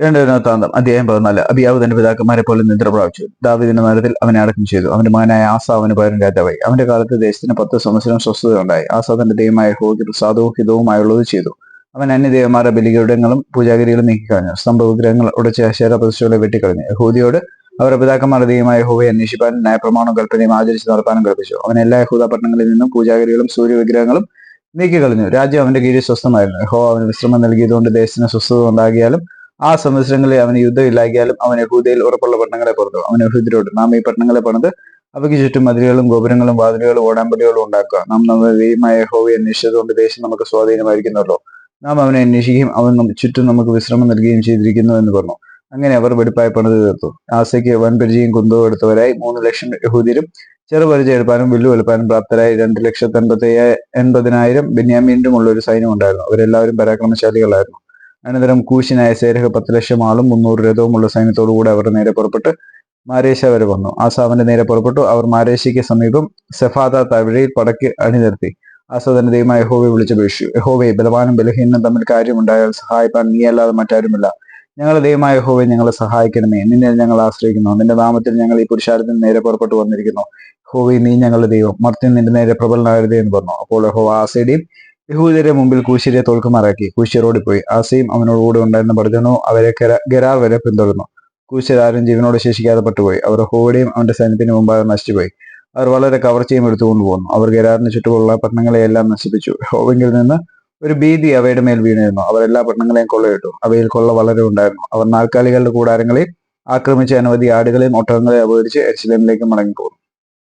രണ്ട് ദിനവൃത്താന്തം അധ്യായം പതിനാല്. അബിയാവ് തന്റെ പിതാക്കന്മാരെ പോലെ നിദ്ര പ്രാപിച്ചു. ദാവിദിന്റെ നഗരത്തിൽ അവനെ അടക്കം ചെയ്തു. അവന്റെ മകനായ ആസ അവന് പകരം രാജാവായി. അവന്റെ കാലത്ത് ദേശത്തിന് പത്ത് സംവത്സരം സ്വസ്ഥത ഉണ്ടായി ആസ തന്റെ ദൈവമായ ഹോഗിർ സാധുവും ഹിതവുമായുള്ളത് ചെയ്തു. അവൻ അന്യദേവന്മാരുടെ ബലികീടങ്ങളും പൂജാഗിരികളും നീക്കിക്കളഞ്ഞു. സ്തംഭവിഗ്രഹങ്ങൾ ഉടച്ച അശേര പ്രതിഷ്ഠകളെ വെട്ടിക്കളഞ്ഞു. യഹൂദിയോട് അവരുടെ പിതാക്കന്മാരുടെ ദൈവമായ ഹോവയെ അന്വേഷിപ്പാൻ ന്യായപ്രമാണവും കൽപ്പനയും ആചരിച്ച് നടത്താനും കൽപ്പിച്ചു. അവൻ എല്ലാ യഹൂദ പട്ടണങ്ങളിൽ നിന്നും പൂജാഗിരികളും സൂര്യവിഗ്രഹങ്ങളും നീക്കിക്കളഞ്ഞു. രാജ്യം അവന്റെ കീഴിൽ സ്വസ്ഥമായിരുന്നു. ഹോ അവന് വിശ്രമം നൽകിയതുകൊണ്ട് ദേശത്തിന് സ്വസ്ഥത ഉണ്ടാകിയാലും ആ സംവത്സരങ്ങളിൽ അവന് യുദ്ധം ഇല്ലാക്കിയാലും അവൻ യഹൂദയിൽ ഉറപ്പുള്ള പട്ടണങ്ങളെ പുറത്തു അവൻ യഹൂദരോട് നാം ഈ പട്ടണങ്ങളെ പണിത് അവയ്ക്ക് ചുറ്റും മതിലുകളും ഗോപുരങ്ങളും വാതിലുകളും ഓടാമ്പടികളും ഉണ്ടാക്കുക. നാം നമ്മുടെ ദൈവമായ യഹോവയെ അന്വേഷിച്ചതുകൊണ്ട് ദേശം നമുക്ക് സ്വാധീനമായിരിക്കുന്നല്ലോ. നാം അവനെ അന്വേഷിക്കുകയും അവൻ ചുറ്റും നമുക്ക് വിശ്രമം നൽകുകയും ചെയ്തിരിക്കുന്നു എന്ന് പറഞ്ഞു. അങ്ങനെ അവർ വെടിപ്പായി പണിത് തീർത്തു. ആസയ്ക്ക് വൻപരിചയും കുന്തവും എടുത്തവരായി മൂന്ന് ലക്ഷം യഹൂദിരും ചെറുപരിചയം എടുപ്പാനും വില്ലു എടുപ്പാനും പ്രാപ്തരായി രണ്ട് ലക്ഷത്തി എൺപത്തി എൺപതിനായിരം ബെന്യാമീനും ഉള്ള ഒരു സൈന്യം ഉണ്ടായിരുന്നു അവരെല്ലാവരും പരാക്രമശാലികളായിരുന്നു. അനന്തരം കൂശിനായ സേരഹ പത്ത് ലക്ഷം ആളും മുന്നൂറ് രഥവുമുള്ള സൈന്യത്തോടു കൂടെ അവർ നേരെ പുറപ്പെട്ട് മാരേശ വരെ വന്നു. ആസാവിന്റെ നേരെ പുറപ്പെട്ടു. അവർ മാരേശയ്ക്ക് സമീപം സെഫാദ തവിഴയിൽ പടക്കി അണിനിർത്തി ആസ തന്റെ ദൈവമായ യഹോവയെ വിളിച്ചപേക്ഷിച്ചു. യഹോവെ ബലവാനും ബലഹീനനും തമ്മിൽ കാര്യമുണ്ടായാൽ സഹായിപ്പാൻ നീ അല്ലാതെ മറ്റാരുമില്ല. ഞങ്ങളുടെ ദൈവമായ യഹോവെ ഞങ്ങളെ സഹായിക്കണമേ. നിന്നെ ഞങ്ങൾ ആശ്രയിക്കുന്നു. നിന്റെ നാമത്തിൽ ഞങ്ങൾ ഈ പുരുഷാരത്തിന് നേരെ പുറപ്പെട്ടു വന്നിരിക്കുന്നു. ഹോവി നീ ഞങ്ങളുടെ ദൈവം. മർത്യൻ നിന്റെ നേരെ പ്രബലനായ എന്ന് പറഞ്ഞു. അപ്പോൾ യഹോവ ആസയുടെയും യഹൂദരെ മുമ്പിൽ കൂശിരെ തോൽക്കുമാറാക്കി. റോഡിൽ പോയി ആസയും അവനോട് കൂടെ ഉണ്ടായിരുന്ന പഠിതനോ അവരെ ഗരാർ വരെ പിന്തുടർന്നു. കൂശ്യരാരും ജീവനോട് ശേഷിക്കാതെ പെട്ടുപോയി. അവർ ഹോവയുടെയും അവന്റെ സൈന്യത്തിന് മുമ്പാകെ നശിച്ചുപോയി. അവർ വളരെ കവർച്ചയും എടുത്തുകൊണ്ട് പോന്നു. അവർ ഗരാറിന് ചുറ്റുമുള്ള പട്ടണങ്ങളെ എല്ലാം നശിപ്പിച്ചു. ഹോവെങ്കിൽ നിന്ന് ഒരു ഭീതി അവയുടെ മേൽ വീണിരുന്നു അവർ എല്ലാ പട്ടണങ്ങളെയും കൊള്ളയിട്ടു. അവയിൽ കൊള്ള വളരെ ഉണ്ടായിരുന്നു. അവർ നാൽക്കാലികളുടെ കൂടാരങ്ങളെ ആക്രമിച്ച അനവധി ആടുകളെയും ഒട്ടകങ്ങളെയും അപകരിച്ച് എർശിലേമിലേക്ക് മടങ്ങിപ്പോന്നു.